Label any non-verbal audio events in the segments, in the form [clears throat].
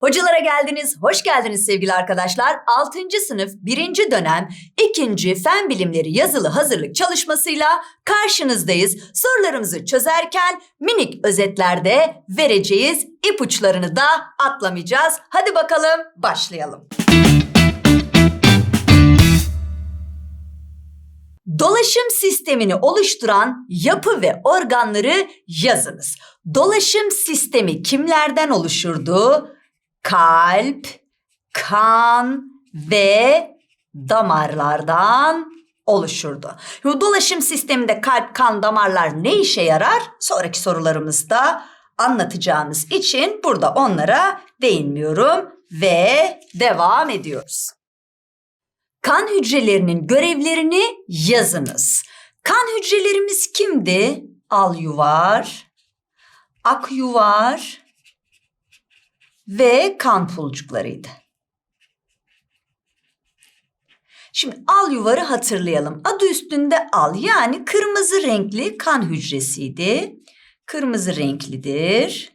Hocalara geldiniz, hoş geldiniz sevgili arkadaşlar. 6. sınıf 1. dönem 2. Fen Bilimleri yazılı hazırlık çalışmasıyla karşınızdayız. Sorularımızı çözerken minik özetlerde vereceğiz. ipuçlarını da atlamayacağız. Hadi bakalım başlayalım. Dolaşım sistemini oluşturan yapı ve organları yazınız. Dolaşım sistemi kimlerden oluşurdu? Kalp, kan ve damarlardan oluşurdu. Bu dolaşım sisteminde kalp, kan, damarlar ne işe yarar? Sonraki sorularımızda anlatacağımız için burada onlara değinmiyorum ve devam ediyoruz. Kan hücrelerinin görevlerini yazınız. Kan hücrelerimiz kimdi? Alyuvar, akyuvar ve kan pulcuklarıydı. Şimdi al yuvarı hatırlayalım. Adı üstünde al yani kırmızı renkli kan hücresiydi. Kırmızı renklidir.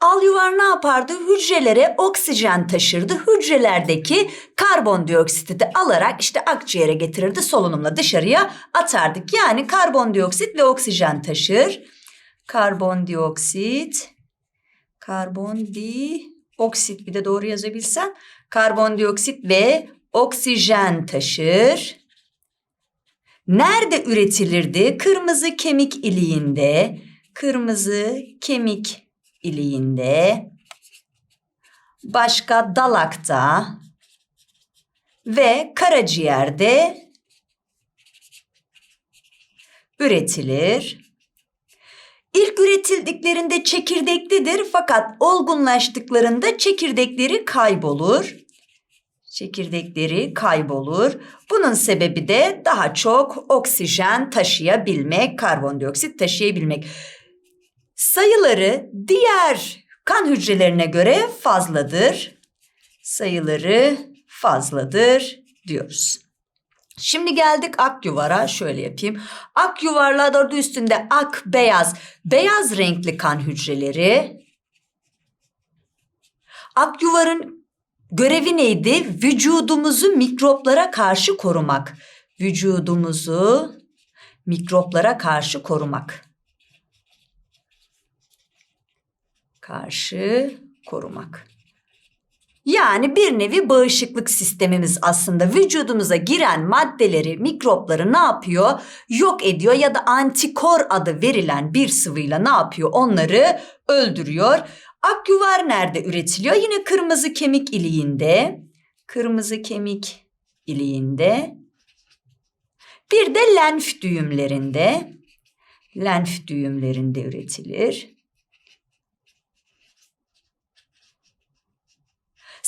Al yuvar ne yapardı? Hücrelere oksijen taşırdı. Hücrelerdeki karbondioksiti de alarak işte akciğere getirirdi. Solunumla dışarıya atardık. Yani karbondioksit ve oksijen taşır. Karbondioksit, karbondioksit bir de doğru yazabilsem. Karbondioksit ve oksijen taşır. Nerede üretilirdi? Kırmızı kemik iliğinde, kırmızı kemik iliğinde, başka dalakta ve karaciğerde üretilir. İlk üretildiklerinde çekirdeklidir fakat olgunlaştıklarında çekirdekleri kaybolur. Çekirdekleri kaybolur. Bunun sebebi de daha çok oksijen taşıyabilmek, karbondioksit taşıyabilmek sayıları diğer kan hücrelerine göre fazladır. Sayıları fazladır diyoruz. Şimdi geldik ak yuvara. Şöyle yapayım. Ak yuvarlar adı üstünde ak beyaz. Beyaz renkli kan hücreleri. Ak yuvarın görevi neydi? Vücudumuzu mikroplara karşı korumak. Vücudumuzu mikroplara karşı korumak. karşı korumak. Yani bir nevi bağışıklık sistemimiz aslında vücudumuza giren maddeleri, mikropları ne yapıyor? Yok ediyor ya da antikor adı verilen bir sıvıyla ne yapıyor? Onları öldürüyor. Akyuvar nerede üretiliyor? Yine kırmızı kemik iliğinde. Kırmızı kemik iliğinde. Bir de lenf düğümlerinde. Lenf düğümlerinde üretilir.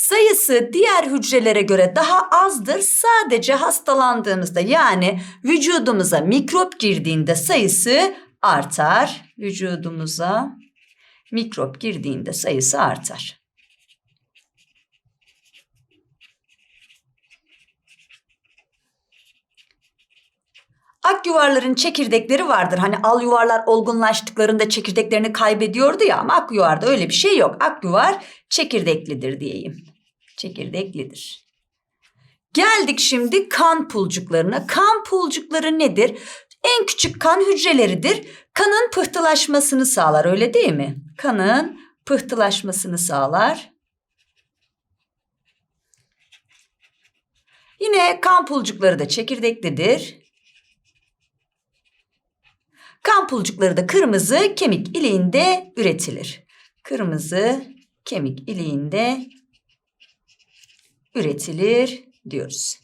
Sayısı diğer hücrelere göre daha azdır. Sadece hastalandığımızda yani vücudumuza mikrop girdiğinde sayısı artar. Vücudumuza mikrop girdiğinde sayısı artar. Ak yuvarların çekirdekleri vardır. Hani al yuvarlar olgunlaştıklarında çekirdeklerini kaybediyordu ya ama ak yuvarda öyle bir şey yok. Ak yuvar çekirdeklidir diyeyim. Çekirdeklidir. Geldik şimdi kan pulcuklarına. Kan pulcukları nedir? En küçük kan hücreleridir. Kanın pıhtılaşmasını sağlar öyle değil mi? Kanın pıhtılaşmasını sağlar. Yine kan pulcukları da çekirdeklidir. Kan pulcukları da kırmızı kemik iliğinde üretilir. Kırmızı kemik iliğinde üretilir diyoruz.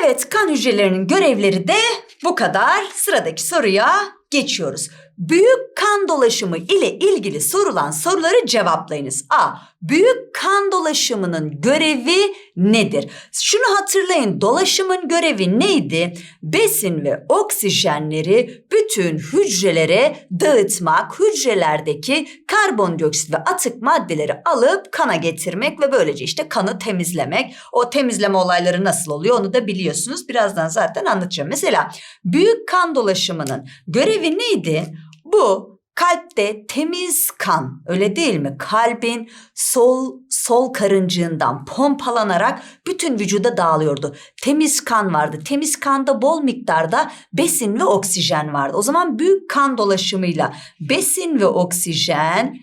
Evet kan hücrelerinin görevleri de bu kadar. Sıradaki soruya geçiyoruz. Büyük kan dolaşımı ile ilgili sorulan soruları cevaplayınız. A. Büyük kan dolaşımının görevi nedir? Şunu hatırlayın. Dolaşımın görevi neydi? Besin ve oksijenleri bütün hücrelere dağıtmak, hücrelerdeki karbondioksit ve atık maddeleri alıp kana getirmek ve böylece işte kanı temizlemek. O temizleme olayları nasıl oluyor onu da biliyorsunuz. Birazdan zaten anlatacağım. Mesela büyük kan dolaşımının görevi neydi? Bu Kalpte temiz kan öyle değil mi? Kalbin sol sol karıncığından pompalanarak bütün vücuda dağılıyordu. Temiz kan vardı. Temiz kanda bol miktarda besin ve oksijen vardı. O zaman büyük kan dolaşımıyla besin ve oksijen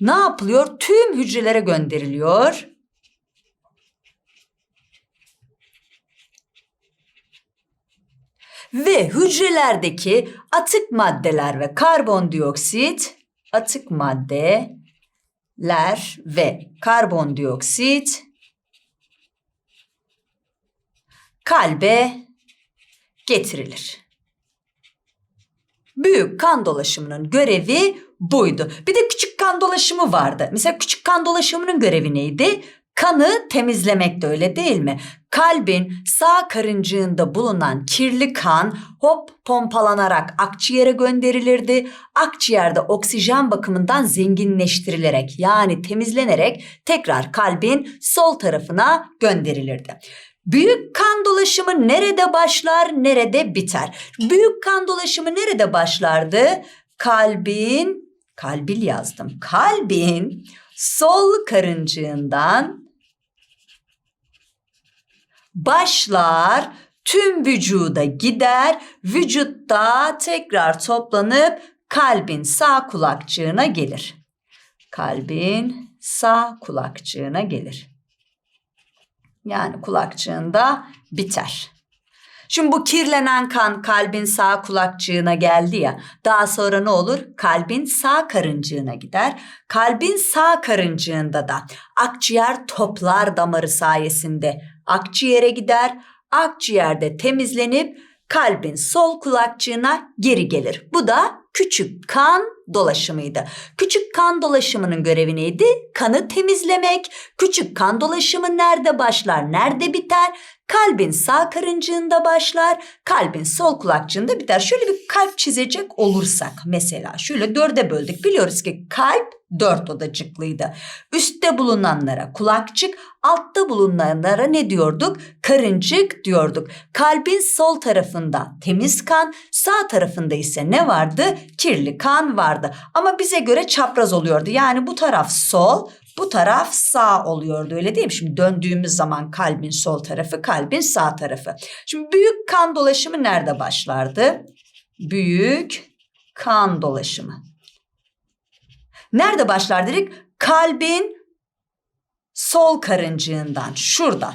ne yapılıyor? Tüm hücrelere gönderiliyor. Ve hücrelerdeki atık maddeler ve karbondioksit, atık maddeler ve karbondioksit kalbe getirilir. Büyük kan dolaşımının görevi buydu. Bir de küçük kan dolaşımı vardı. Mesela küçük kan dolaşımının görevi neydi? Kanı temizlemek de öyle değil mi? Kalbin sağ karıncığında bulunan kirli kan hop pompalanarak akciğere gönderilirdi. Akciğerde oksijen bakımından zenginleştirilerek yani temizlenerek tekrar kalbin sol tarafına gönderilirdi. Büyük kan dolaşımı nerede başlar, nerede biter? Büyük kan dolaşımı nerede başlardı? Kalbin, kalbil yazdım. Kalbin sol karıncığından başlar, tüm vücuda gider, vücutta tekrar toplanıp kalbin sağ kulakçığına gelir. Kalbin sağ kulakçığına gelir. Yani kulakçığında biter. Şimdi bu kirlenen kan kalbin sağ kulakçığına geldi ya. Daha sonra ne olur? Kalbin sağ karıncığına gider. Kalbin sağ karıncığında da akciğer toplar damarı sayesinde akciğere gider. Akciğerde temizlenip kalbin sol kulakçığına geri gelir. Bu da küçük kan dolaşımıydı. Küçük kan dolaşımının görevi neydi? Kanı temizlemek. Küçük kan dolaşımı nerede başlar, nerede biter? Kalbin sağ karıncığında başlar, kalbin sol kulakçığında biter. Şöyle bir kalp çizecek olursak mesela şöyle dörde böldük. Biliyoruz ki kalp dört odacıklıydı. Üstte bulunanlara kulakçık, altta bulunanlara ne diyorduk? Karıncık diyorduk. Kalbin sol tarafında temiz kan, sağ tarafında ise ne vardı? Kirli kan vardı. Ama bize göre çapraz oluyordu. Yani bu taraf sol, bu taraf sağ oluyordu öyle değil mi? Şimdi döndüğümüz zaman kalbin sol tarafı, kalbin sağ tarafı. Şimdi büyük kan dolaşımı nerede başlardı? Büyük kan dolaşımı. Nerede başlar dedik? Kalbin sol karıncığından, şuradan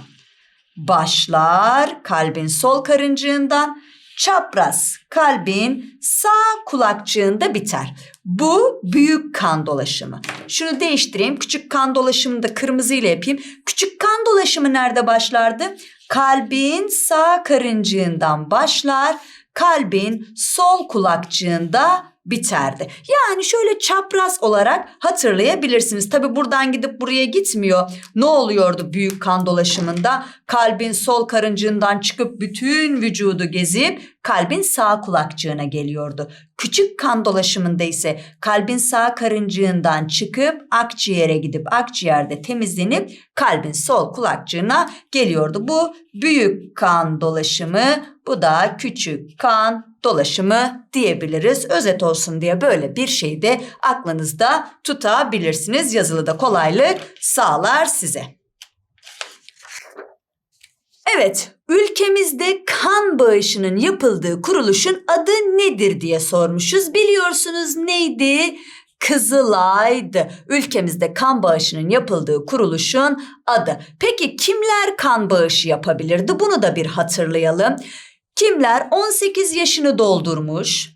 başlar. Kalbin sol karıncığından çapraz kalbin sağ kulakçığında biter. Bu büyük kan dolaşımı. Şunu değiştireyim. Küçük kan dolaşımını da kırmızı ile yapayım. Küçük kan dolaşımı nerede başlardı? Kalbin sağ karıncığından başlar. Kalbin sol kulakçığında biterdi. Yani şöyle çapraz olarak hatırlayabilirsiniz. Tabi buradan gidip buraya gitmiyor. Ne oluyordu büyük kan dolaşımında? Kalbin sol karıncığından çıkıp bütün vücudu gezip kalbin sağ kulakçığına geliyordu. Küçük kan dolaşımında ise kalbin sağ karıncığından çıkıp akciğere gidip akciğerde temizlenip kalbin sol kulakçığına geliyordu. Bu büyük kan dolaşımı, bu da küçük kan dolaşımı diyebiliriz. Özet olsun diye böyle bir şeyi de aklınızda tutabilirsiniz. Yazılıda kolaylık sağlar size. Evet, ülkemizde kan bağışının yapıldığı kuruluşun adı nedir diye sormuşuz. Biliyorsunuz neydi? Kızılay'dı. Ülkemizde kan bağışının yapıldığı kuruluşun adı. Peki kimler kan bağışı yapabilirdi? Bunu da bir hatırlayalım. Kimler 18 yaşını doldurmuş?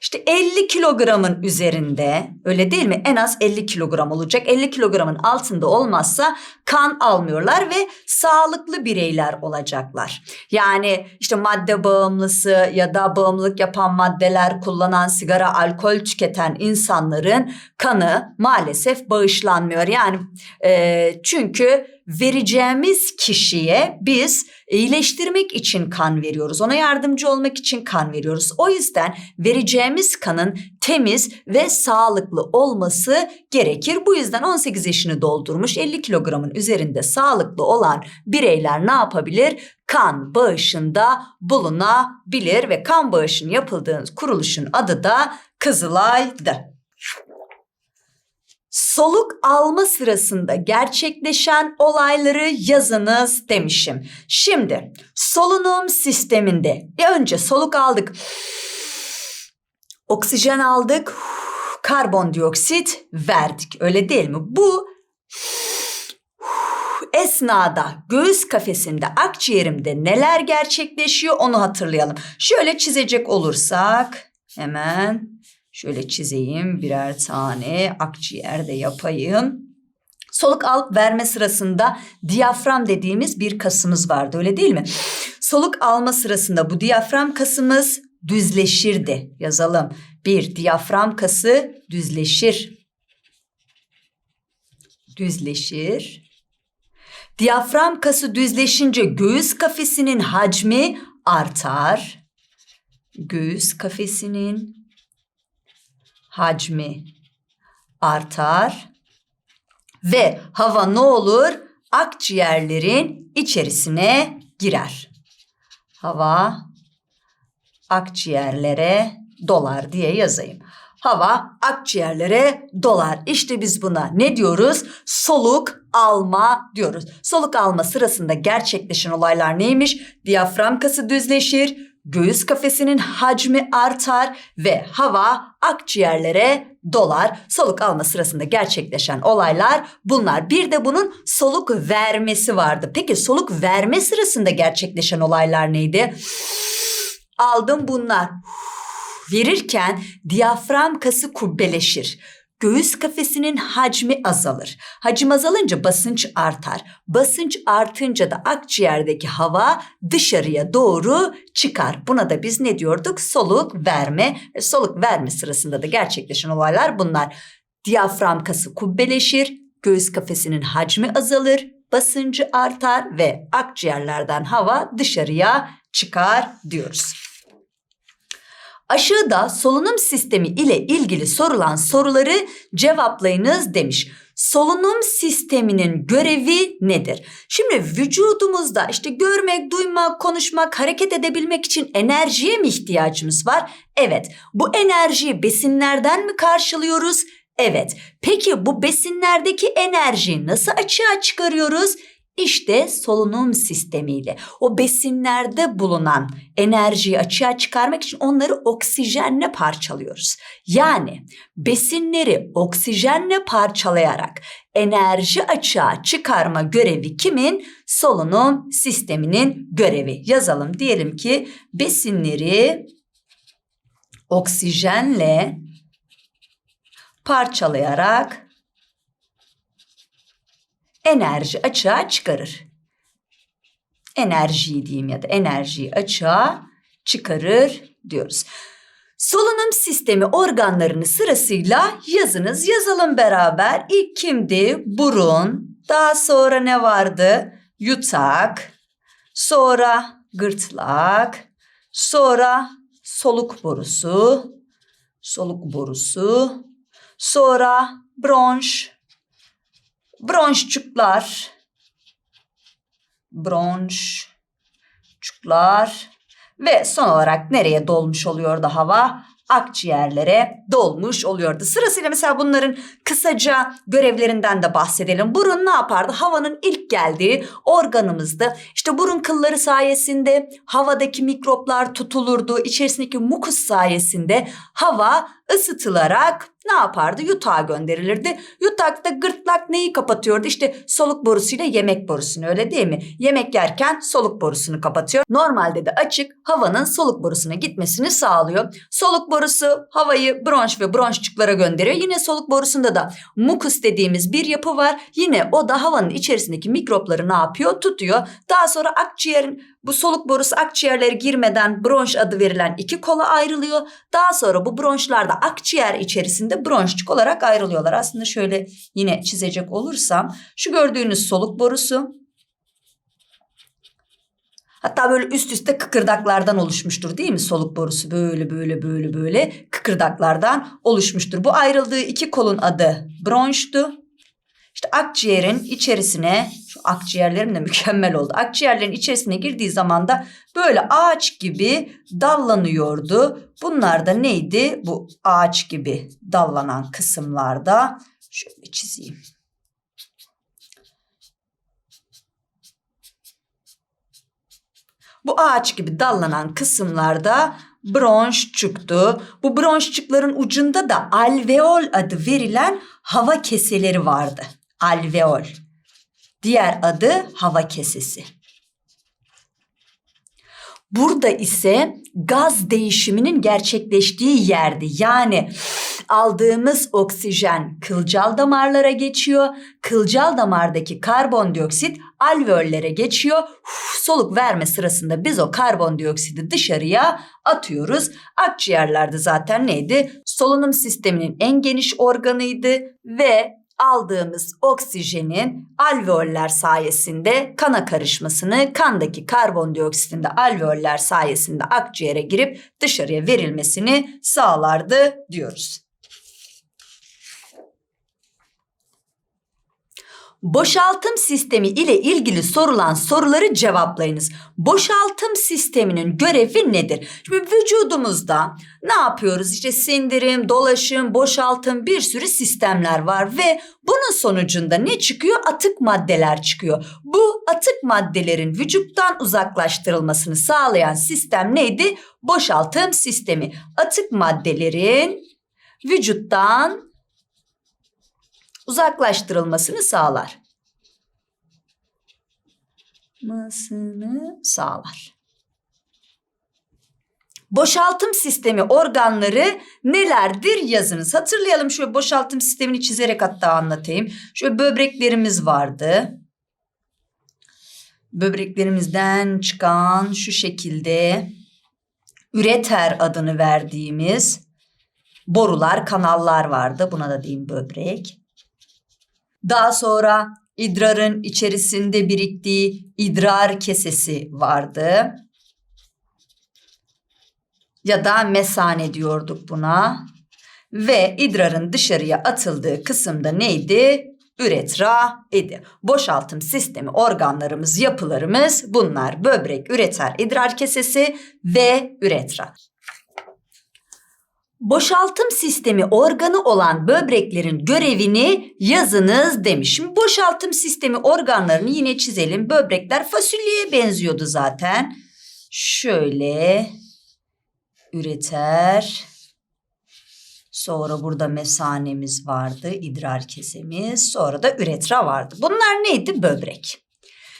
İşte 50 kilogramın üzerinde öyle değil mi? En az 50 kilogram olacak. 50 kilogramın altında olmazsa kan almıyorlar ve sağlıklı bireyler olacaklar. Yani işte madde bağımlısı ya da bağımlılık yapan maddeler kullanan sigara, alkol tüketen insanların kanı maalesef bağışlanmıyor. Yani e, çünkü vereceğimiz kişiye biz iyileştirmek için kan veriyoruz. Ona yardımcı olmak için kan veriyoruz. O yüzden vereceğimiz kanın temiz ve sağlıklı olması gerekir. Bu yüzden 18 yaşını doldurmuş 50 kilogramın üzerinde sağlıklı olan bireyler ne yapabilir? Kan bağışında bulunabilir ve kan bağışının yapıldığı kuruluşun adı da Kızılay'dı. Soluk alma sırasında gerçekleşen olayları yazınız demişim. Şimdi solunum sisteminde e önce soluk aldık. Oksijen aldık. Karbondioksit verdik. Öyle değil mi? Bu esnada göğüs kafesinde akciğerimde neler gerçekleşiyor onu hatırlayalım. Şöyle çizecek olursak hemen şöyle çizeyim birer tane akciğerde yapayım. Soluk alıp verme sırasında diyafram dediğimiz bir kasımız vardı öyle değil mi? Soluk alma sırasında bu diyafram kasımız düzleşirdi. Yazalım. Bir diyafram kası düzleşir. Düzleşir. Diyafram kası düzleşince göğüs kafesinin hacmi artar. Göğüs kafesinin hacmi artar ve hava ne olur? Akciğerlerin içerisine girer. Hava akciğerlere dolar diye yazayım. Hava akciğerlere dolar. İşte biz buna ne diyoruz? Soluk alma diyoruz. Soluk alma sırasında gerçekleşen olaylar neymiş? Diyafram kası düzleşir, göğüs kafesinin hacmi artar ve hava akciğerlere dolar. Soluk alma sırasında gerçekleşen olaylar bunlar. Bir de bunun soluk vermesi vardı. Peki soluk verme sırasında gerçekleşen olaylar neydi? Aldım bunlar. Verirken diyafram kası kubbeleşir. Göğüs kafesinin hacmi azalır. Hacim azalınca basınç artar. Basınç artınca da akciğerdeki hava dışarıya doğru çıkar. Buna da biz ne diyorduk? Soluk verme. E, Soluk verme sırasında da gerçekleşen olaylar bunlar. Diyafram kası kubbeleşir. Göğüs kafesinin hacmi azalır. Basıncı artar ve akciğerlerden hava dışarıya çıkar diyoruz. Aşağıda solunum sistemi ile ilgili sorulan soruları cevaplayınız demiş. Solunum sisteminin görevi nedir? Şimdi vücudumuzda işte görmek, duymak, konuşmak, hareket edebilmek için enerjiye mi ihtiyacımız var? Evet. Bu enerjiyi besinlerden mi karşılıyoruz? Evet. Peki bu besinlerdeki enerjiyi nasıl açığa çıkarıyoruz? İşte solunum sistemiyle o besinlerde bulunan enerjiyi açığa çıkarmak için onları oksijenle parçalıyoruz. Yani besinleri oksijenle parçalayarak enerji açığa çıkarma görevi kimin? Solunum sisteminin görevi. Yazalım diyelim ki besinleri oksijenle parçalayarak enerji açığa çıkarır. Enerjiyi diyeyim ya da enerjiyi açığa çıkarır diyoruz. Solunum sistemi organlarını sırasıyla yazınız. Yazalım beraber. İlk kimdi? Burun. Daha sonra ne vardı? Yutak. Sonra gırtlak. Sonra soluk borusu. Soluk borusu. Sonra bronş. Bronşçuklar. Bronşçuklar. Ve son olarak nereye dolmuş oluyordu hava? Akciğerlere dolmuş oluyordu. Sırasıyla mesela bunların kısaca görevlerinden de bahsedelim. Burun ne yapardı? Havanın ilk geldiği organımızdı. İşte burun kılları sayesinde havadaki mikroplar tutulurdu. İçerisindeki mukus sayesinde hava ısıtılarak ne yapardı? Yutağa gönderilirdi. Yutakta gırtlak neyi kapatıyordu? İşte soluk borusuyla yemek borusunu öyle değil mi? Yemek yerken soluk borusunu kapatıyor. Normalde de açık havanın soluk borusuna gitmesini sağlıyor. Soluk borusu havayı bronş ve bronşçuklara gönderiyor. Yine soluk borusunda da mukus dediğimiz bir yapı var. Yine o da havanın içerisindeki mikropları ne yapıyor? Tutuyor. Daha sonra akciğerin bu soluk borusu akciğerlere girmeden bronş adı verilen iki kola ayrılıyor. Daha sonra bu bronşlar da akciğer içerisinde bronşçuk olarak ayrılıyorlar. Aslında şöyle yine çizecek olursam şu gördüğünüz soluk borusu Hatta böyle üst üste kıkırdaklardan oluşmuştur değil mi? Soluk borusu böyle böyle böyle böyle kıkırdaklardan oluşmuştur. Bu ayrıldığı iki kolun adı bronştu. İşte akciğerin içerisine, şu akciğerlerim de mükemmel oldu. Akciğerlerin içerisine girdiği zaman da böyle ağaç gibi dallanıyordu. Bunlar da neydi? Bu ağaç gibi dallanan kısımlarda şöyle çizeyim. Bu ağaç gibi dallanan kısımlarda bronşçuktu. Bu bronşçukların ucunda da alveol adı verilen hava keseleri vardı. Alveol. Diğer adı hava kesesi. Burada ise gaz değişiminin gerçekleştiği yerdi. Yani aldığımız oksijen kılcal damarlara geçiyor. Kılcal damardaki karbondioksit alveollere geçiyor. Soluk verme sırasında biz o karbondioksidi dışarıya atıyoruz. Akciğerlerde zaten neydi? Solunum sisteminin en geniş organıydı ve aldığımız oksijenin alveoller sayesinde kana karışmasını, kandaki karbondioksitin de alveoller sayesinde akciğere girip dışarıya verilmesini sağlardı diyoruz. Boşaltım sistemi ile ilgili sorulan soruları cevaplayınız. Boşaltım sisteminin görevi nedir? Şimdi vücudumuzda ne yapıyoruz? İşte sindirim, dolaşım, boşaltım bir sürü sistemler var ve bunun sonucunda ne çıkıyor? Atık maddeler çıkıyor. Bu atık maddelerin vücuttan uzaklaştırılmasını sağlayan sistem neydi? Boşaltım sistemi. Atık maddelerin vücuttan uzaklaştırılmasını sağlar. Masını sağlar. Boşaltım sistemi organları nelerdir yazınız. Hatırlayalım şöyle boşaltım sistemini çizerek hatta anlatayım. Şöyle böbreklerimiz vardı. Böbreklerimizden çıkan şu şekilde üreter adını verdiğimiz borular, kanallar vardı. Buna da diyeyim böbrek. Daha sonra idrarın içerisinde biriktiği idrar kesesi vardı. Ya da mesane diyorduk buna. Ve idrarın dışarıya atıldığı kısımda neydi? Üretra idi. Boşaltım sistemi organlarımız, yapılarımız bunlar. Böbrek, üreter, idrar kesesi ve üretra. Boşaltım sistemi organı olan böbreklerin görevini yazınız demiş. Boşaltım sistemi organlarını yine çizelim. Böbrekler fasulyeye benziyordu zaten. Şöyle üreter. Sonra burada mesanemiz vardı, idrar kesemiz. Sonra da üretra vardı. Bunlar neydi? Böbrek.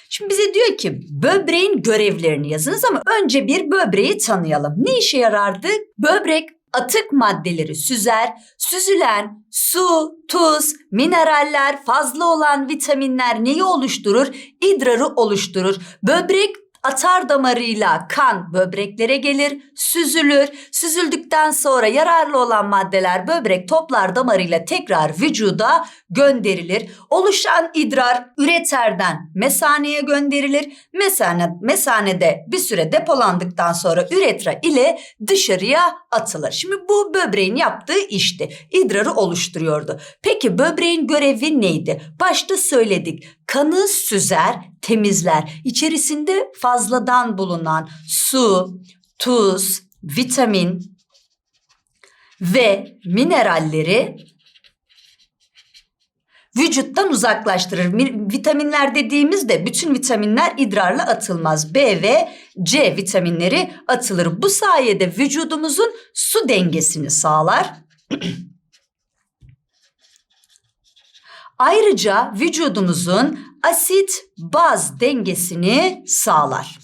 Şimdi bize diyor ki böbreğin görevlerini yazınız ama önce bir böbreği tanıyalım. Ne işe yarardı? Böbrek atık maddeleri süzer, süzülen su, tuz, mineraller, fazla olan vitaminler neyi oluşturur? İdrarı oluşturur. Böbrek atar damarıyla kan böbreklere gelir, süzülür. Süzüldükten sonra yararlı olan maddeler böbrek toplar damarıyla tekrar vücuda gönderilir. Oluşan idrar üreterden mesaneye gönderilir. Mesane, mesanede bir süre depolandıktan sonra üretra ile dışarıya atılır. Şimdi bu böbreğin yaptığı işti. İdrarı oluşturuyordu. Peki böbreğin görevi neydi? Başta söyledik. Kanı süzer, temizler. İçerisinde fazladan bulunan su, tuz, vitamin ve mineralleri vücuttan uzaklaştırır. Mi- Vitaminler dediğimizde bütün vitaminler idrarla atılmaz. B ve C vitaminleri atılır. Bu sayede vücudumuzun su dengesini sağlar. [clears throat] Ayrıca vücudumuzun asit baz dengesini sağlar.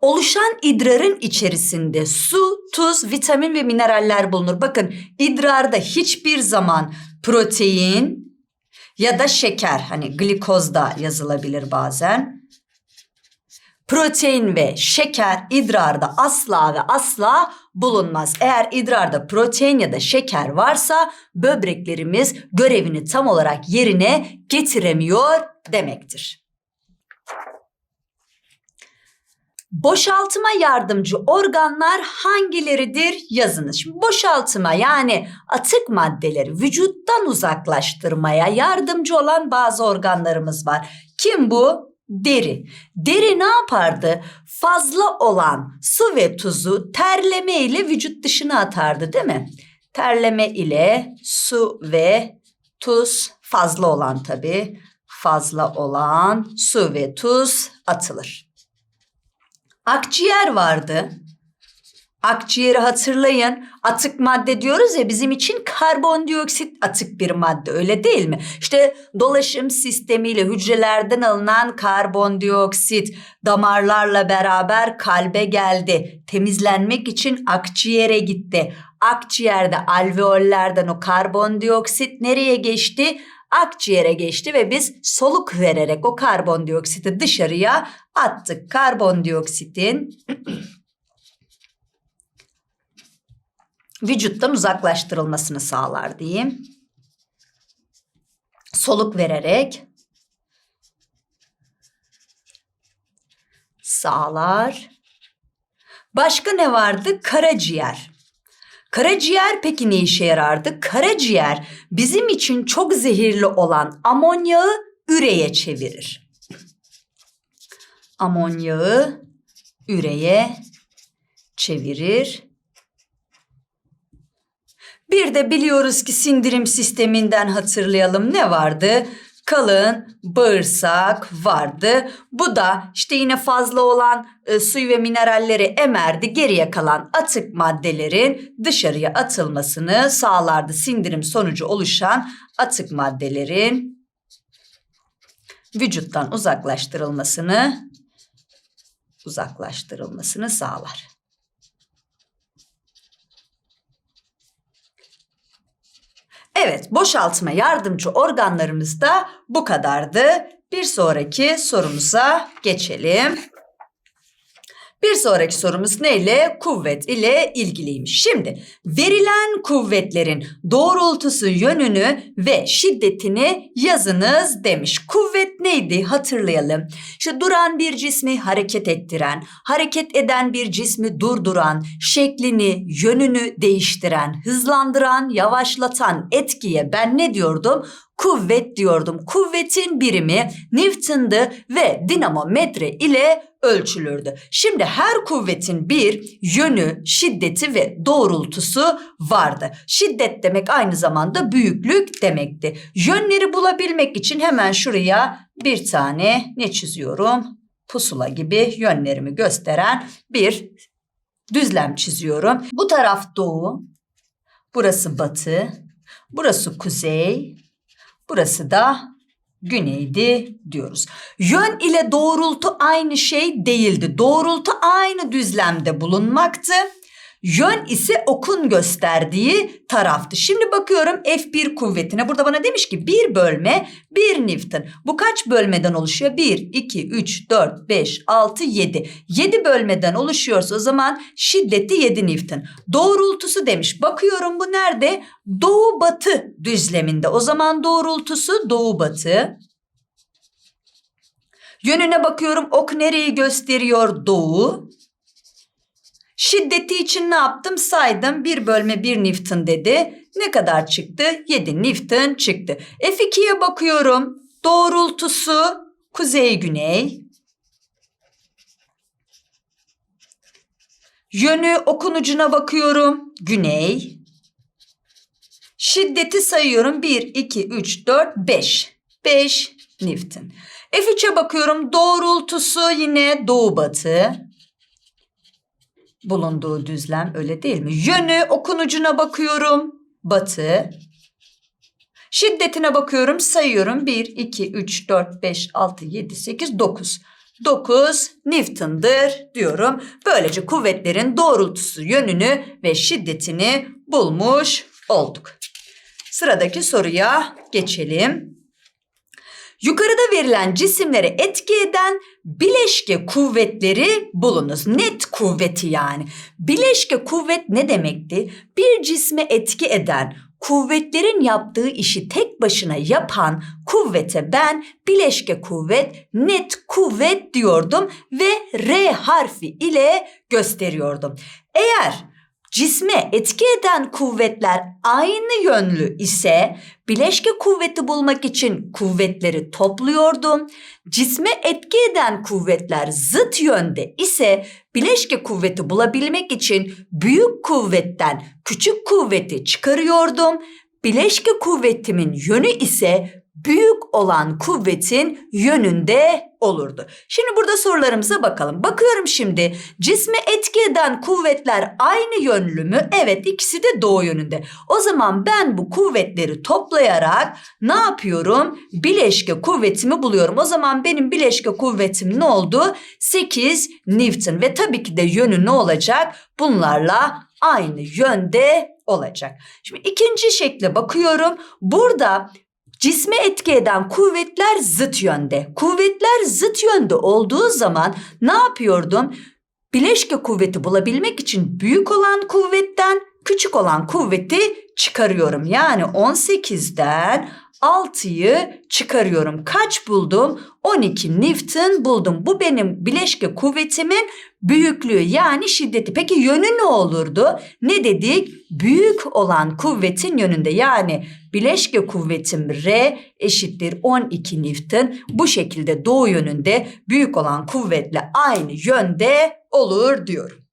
Oluşan idrarın içerisinde su, tuz, vitamin ve mineraller bulunur. Bakın idrarda hiçbir zaman protein ya da şeker hani glikoz da yazılabilir bazen. Protein ve şeker idrarda asla ve asla bulunmaz. Eğer idrarda protein ya da şeker varsa böbreklerimiz görevini tam olarak yerine getiremiyor demektir. Boşaltıma yardımcı organlar hangileridir yazınız. Şimdi boşaltıma yani atık maddeleri vücuttan uzaklaştırmaya yardımcı olan bazı organlarımız var. Kim bu? Deri. Deri ne yapardı? Fazla olan su ve tuzu terleme ile vücut dışına atardı değil mi? Terleme ile su ve tuz fazla olan tabii fazla olan su ve tuz atılır. Akciğer vardı. Akciğeri hatırlayın. Atık madde diyoruz ya bizim için karbondioksit atık bir madde öyle değil mi? İşte dolaşım sistemiyle hücrelerden alınan karbondioksit damarlarla beraber kalbe geldi. Temizlenmek için akciğere gitti. Akciğerde alveollerden o karbondioksit nereye geçti? Akciğere geçti ve biz soluk vererek o karbondioksiti dışarıya attık. Karbondioksitin vücuttan uzaklaştırılmasını sağlar diyeyim. Soluk vererek sağlar. Başka ne vardı? Karaciğer. Karaciğer peki ne işe yarardı? Karaciğer bizim için çok zehirli olan amonyağı üreye çevirir. Amonyağı üreye çevirir. Bir de biliyoruz ki sindirim sisteminden hatırlayalım ne vardı? Kalın bağırsak vardı. Bu da işte yine fazla olan e, suyu ve mineralleri emerdi. Geriye kalan atık maddelerin dışarıya atılmasını sağlardı. Sindirim sonucu oluşan atık maddelerin vücuttan uzaklaştırılmasını uzaklaştırılmasını sağlar. Evet, boşaltma yardımcı organlarımız da bu kadardı. Bir sonraki sorumuza geçelim. Bir sonraki sorumuz neyle? Kuvvet ile ilgiliymiş. Şimdi verilen kuvvetlerin doğrultusu, yönünü ve şiddetini yazınız demiş. Kuvvet neydi hatırlayalım. İşte duran bir cismi hareket ettiren, hareket eden bir cismi durduran, şeklini, yönünü değiştiren, hızlandıran, yavaşlatan etkiye ben ne diyordum? kuvvet diyordum. Kuvvetin birimi Newton'dı ve dinamometre ile ölçülürdü. Şimdi her kuvvetin bir yönü, şiddeti ve doğrultusu vardı. Şiddet demek aynı zamanda büyüklük demekti. Yönleri bulabilmek için hemen şuraya bir tane ne çiziyorum? Pusula gibi yönlerimi gösteren bir düzlem çiziyorum. Bu taraf doğu, burası batı, burası kuzey, Burası da güneydi diyoruz. Yön ile doğrultu aynı şey değildi. Doğrultu aynı düzlemde bulunmaktı. Yön ise okun gösterdiği taraftı. Şimdi bakıyorum F1 kuvvetine. Burada bana demiş ki 1 bölme 1 Newton. Bu kaç bölmeden oluşuyor? 1, 2, 3, 4, 5, 6, 7. 7 bölmeden oluşuyorsa o zaman şiddeti 7 Newton. Doğrultusu demiş. Bakıyorum bu nerede? Doğu batı düzleminde. O zaman doğrultusu doğu batı. Yönüne bakıyorum ok nereyi gösteriyor? Doğu. Şiddeti için ne yaptım? Saydım. 1 bölme 1 Newton dedi. Ne kadar çıktı? 7 Newton çıktı. F2'ye bakıyorum. Doğrultusu kuzey-güney. Yönü okunucuna bakıyorum. Güney. Şiddeti sayıyorum. 1, 2, 3, 4, 5. 5 Newton. F3'e bakıyorum. Doğrultusu yine doğu batı bulunduğu düzlem öyle değil mi? Yönü okunucuna bakıyorum. Batı. Şiddetine bakıyorum sayıyorum. 1, 2, 3, 4, 5, 6, 7, 8, 9. 9 Newton'dır diyorum. Böylece kuvvetlerin doğrultusu, yönünü ve şiddetini bulmuş olduk. Sıradaki soruya geçelim. Yukarıda verilen cisimlere etki eden bileşke kuvvetleri bulunuz. Net kuvveti yani. Bileşke kuvvet ne demekti? Bir cisme etki eden kuvvetlerin yaptığı işi tek başına yapan kuvvete ben bileşke kuvvet, net kuvvet diyordum ve R harfi ile gösteriyordum. Eğer cisme etki eden kuvvetler aynı yönlü ise bileşke kuvveti bulmak için kuvvetleri topluyordum. Cisme etki eden kuvvetler zıt yönde ise bileşke kuvveti bulabilmek için büyük kuvvetten küçük kuvveti çıkarıyordum. Bileşke kuvvetimin yönü ise büyük olan kuvvetin yönünde olurdu. Şimdi burada sorularımıza bakalım. Bakıyorum şimdi cisme etki eden kuvvetler aynı yönlü mü? Evet ikisi de doğu yönünde. O zaman ben bu kuvvetleri toplayarak ne yapıyorum? Bileşke kuvvetimi buluyorum. O zaman benim bileşke kuvvetim ne oldu? 8 Newton ve tabii ki de yönü ne olacak? Bunlarla aynı yönde olacak. Şimdi ikinci şekle bakıyorum. Burada Cisme etki eden kuvvetler zıt yönde. Kuvvetler zıt yönde olduğu zaman ne yapıyordum? Bileşke kuvveti bulabilmek için büyük olan kuvvetten küçük olan kuvveti çıkarıyorum. Yani 18'den 6'yı çıkarıyorum. Kaç buldum? 12 Newton buldum. Bu benim bileşke kuvvetimin büyüklüğü yani şiddeti. Peki yönü ne olurdu? Ne dedik? Büyük olan kuvvetin yönünde yani bileşke kuvvetim R eşittir 12 Newton. Bu şekilde doğu yönünde büyük olan kuvvetle aynı yönde olur diyorum.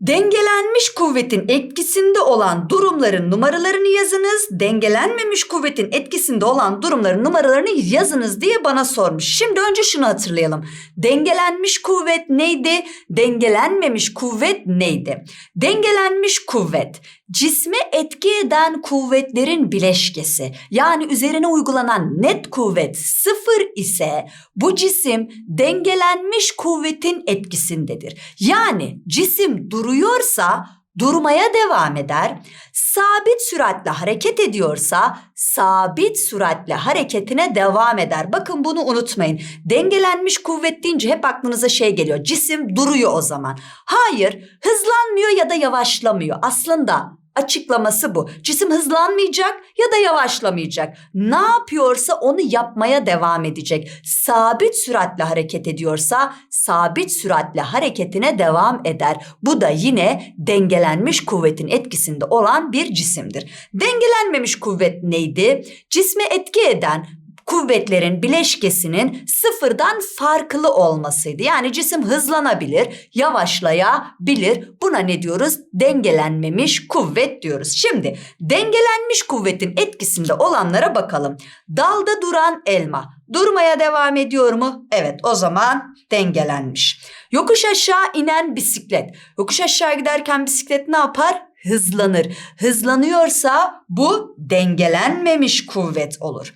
Dengelenmiş kuvvetin etkisinde olan durumların numaralarını yazınız. Dengelenmemiş kuvvetin etkisinde olan durumların numaralarını yazınız diye bana sormuş. Şimdi önce şunu hatırlayalım. Dengelenmiş kuvvet neydi? Dengelenmemiş kuvvet neydi? Dengelenmiş kuvvet cisme etki eden kuvvetlerin bileşkesi. Yani üzerine uygulanan net kuvvet sıfır ise bu cisim dengelenmiş kuvvetin etkisindedir. Yani cisim duruyorsa durmaya devam eder. Sabit süratle hareket ediyorsa sabit süratle hareketine devam eder. Bakın bunu unutmayın. Dengelenmiş kuvvet deyince hep aklınıza şey geliyor. Cisim duruyor o zaman. Hayır, hızlanmıyor ya da yavaşlamıyor. Aslında açıklaması bu. Cisim hızlanmayacak ya da yavaşlamayacak. Ne yapıyorsa onu yapmaya devam edecek. Sabit süratle hareket ediyorsa sabit süratle hareketine devam eder. Bu da yine dengelenmiş kuvvetin etkisinde olan bir cisimdir. Dengelenmemiş kuvvet neydi? Cisme etki eden kuvvetlerin bileşkesinin sıfırdan farklı olmasıydı. Yani cisim hızlanabilir, yavaşlayabilir. Buna ne diyoruz? Dengelenmemiş kuvvet diyoruz. Şimdi dengelenmiş kuvvetin etkisinde olanlara bakalım. Dalda duran elma durmaya devam ediyor mu? Evet o zaman dengelenmiş. Yokuş aşağı inen bisiklet. Yokuş aşağı giderken bisiklet ne yapar? Hızlanır. Hızlanıyorsa bu dengelenmemiş kuvvet olur.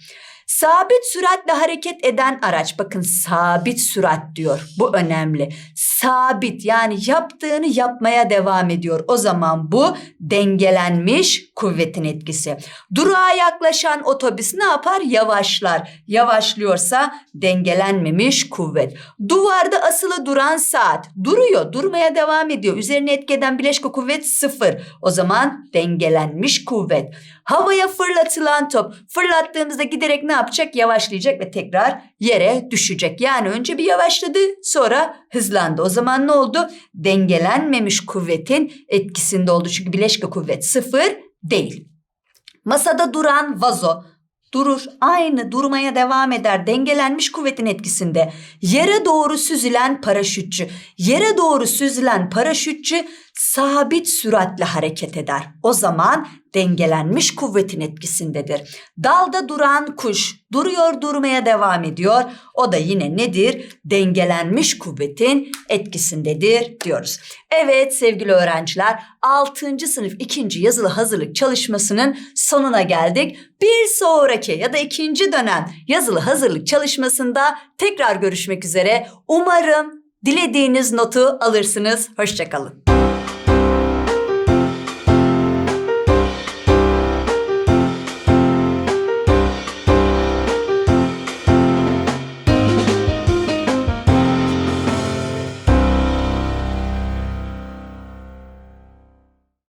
Sabit süratle hareket eden araç. Bakın sabit sürat diyor. Bu önemli. Sabit yani yaptığını yapmaya devam ediyor. O zaman bu dengelenmiş kuvvetin etkisi. Durağa yaklaşan otobüs ne yapar? Yavaşlar. Yavaşlıyorsa dengelenmemiş kuvvet. Duvarda asılı duran saat duruyor. Durmaya devam ediyor. Üzerine etki eden bileşke kuvvet sıfır. O zaman dengelenmiş kuvvet. Havaya fırlatılan top fırlattığımızda giderek ne yapacak? Yavaşlayacak ve tekrar yere düşecek. Yani önce bir yavaşladı sonra hızlandı. O zaman ne oldu? Dengelenmemiş kuvvetin etkisinde oldu. Çünkü bileşke kuvvet sıfır değil. Masada duran vazo durur. Aynı durmaya devam eder. Dengelenmiş kuvvetin etkisinde. Yere doğru süzülen paraşütçü. Yere doğru süzülen paraşütçü sabit süratle hareket eder. O zaman dengelenmiş kuvvetin etkisindedir. Dalda duran kuş duruyor durmaya devam ediyor. O da yine nedir? Dengelenmiş kuvvetin etkisindedir diyoruz. Evet sevgili öğrenciler 6. sınıf 2. yazılı hazırlık çalışmasının sonuna geldik. Bir sonraki ya da ikinci dönem yazılı hazırlık çalışmasında tekrar görüşmek üzere. Umarım dilediğiniz notu alırsınız. Hoşçakalın.